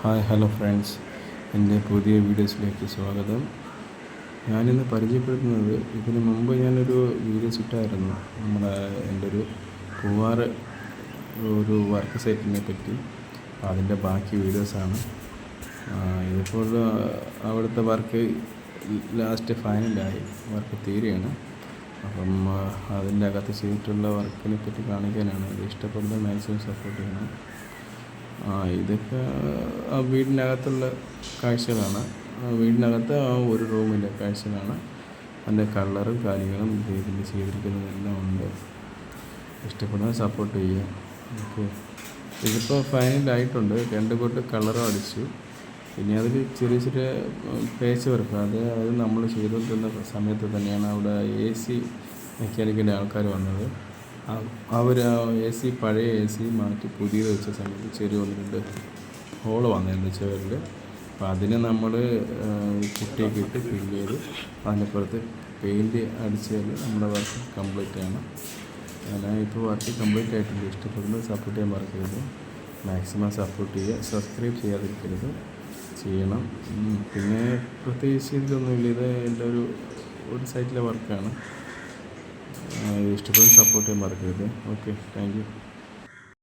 Hi hello friends. എന്റെ പുതിയ വീഡിയോസിലേക്ക് സ്വാഗതം. ഞാനിന്ന് പരിചയപ്പെടുത്തുന്നത് ഇതിന് മുമ്പ് ഞാനൊരു വീഡിയോസ് ഇട്ടായിരുന്നു. നമ്മുടെ എന്റെ ഒരു പൂവാറ് ഒരു വർക്ക് സൈറ്റിനെ പറ്റി. അതിന്റെ ബാക്കി വീഡിയോസാണ്. ഇതിപ്പോൾ അവിടുത്തെ വർക്ക് ലാസ്റ്റ് ഫൈനലായി. വർക്ക് തീരുകയാണ് അപ്പം അതിന്റെ അകത്ത് ചെയ്തിട്ടുള്ള വർക്കിനെ പറ്റി കാണിക്കാനാണ്. ഇത് ഇഷ്ടപ്പെടുന്ന മാക്സിമം സപ്പോർട്ട് ചെയ്യണം. ഇതൊക്കെ ആ വീടിനകത്തുള്ള കാഴ്ചകളാണ്. വീടിനകത്ത് ആ ഒരു റൂമിന്റെ കാഴ്ചകളാണ്. അതിന്റെ കളറും കാര്യങ്ങളും ഇത് ഇതിൽ ചെയ്തിരിക്കുന്നതെല്ലാം ഉണ്ട്. ഇഷ്ടപ്പെടുന്ന സപ്പോർട്ട് ചെയ്യുക. ഓക്കെ. ഇതിപ്പോൾ ഫൈനലായിട്ടുണ്ട്. രണ്ട് കൊട്ട് കളറും അടിച്ചു. പിന്നെ അതിൽ ചെറിയ ചെറിയ പേച്ച് വർക്ക്. അത് അത് നമ്മൾ ചെയ്തുകൊണ്ടിരുന്ന സമയത്ത് തന്നെയാണ് അവിടെ എ സി മെക്കാനിക്കിന്റെ ആൾക്കാർ വന്നത്. അവർ എ സി പഴയ എ സി മാറ്റി പുതിയത് വെച്ച സമയത്ത് ചെറിയ ഒന്ന് രണ്ട് ഹോൾ വന്നിരുന്നു ചുവരിൽ അപ്പോൾ അതിന് നമ്മൾ കുട്ടിയൊക്കെ ഇട്ട് ഫില്ല് ചെയ്ത് അതിനപ്പുറത്ത് പെയിന്റ് അടിച്ചാൽ നമ്മുടെ വർക്ക് കംപ്ലീറ്റ് ആണ്. ഞാൻ ഇപ്പോൾ വർക്ക് കംപ്ലീറ്റ് ആയിട്ടുണ്ട്. ഇഷ്ടപ്പെടുന്നത് സപ്പോർട്ട് ചെയ്യാൻ മറക്കരുത്. മാക്സിമം സപ്പോർട്ട് ചെയ്യുക. സബ്സ്ക്രൈബ് ചെയ്യാതിരിക്കരുത്. ചെയ്യണം. പിന്നെ പ്രത്യേകിച്ച് ഇതൊന്നുമില്ല ഇത് എന്റെ ഒരു ഒരു സൈറ്റിലെ വർക്കാണ് ഇഷ്ടപ്പെടുന്ന സപ്പോർട്ട് ചെയ്യാൻ മറക്കരുത്. Okay thank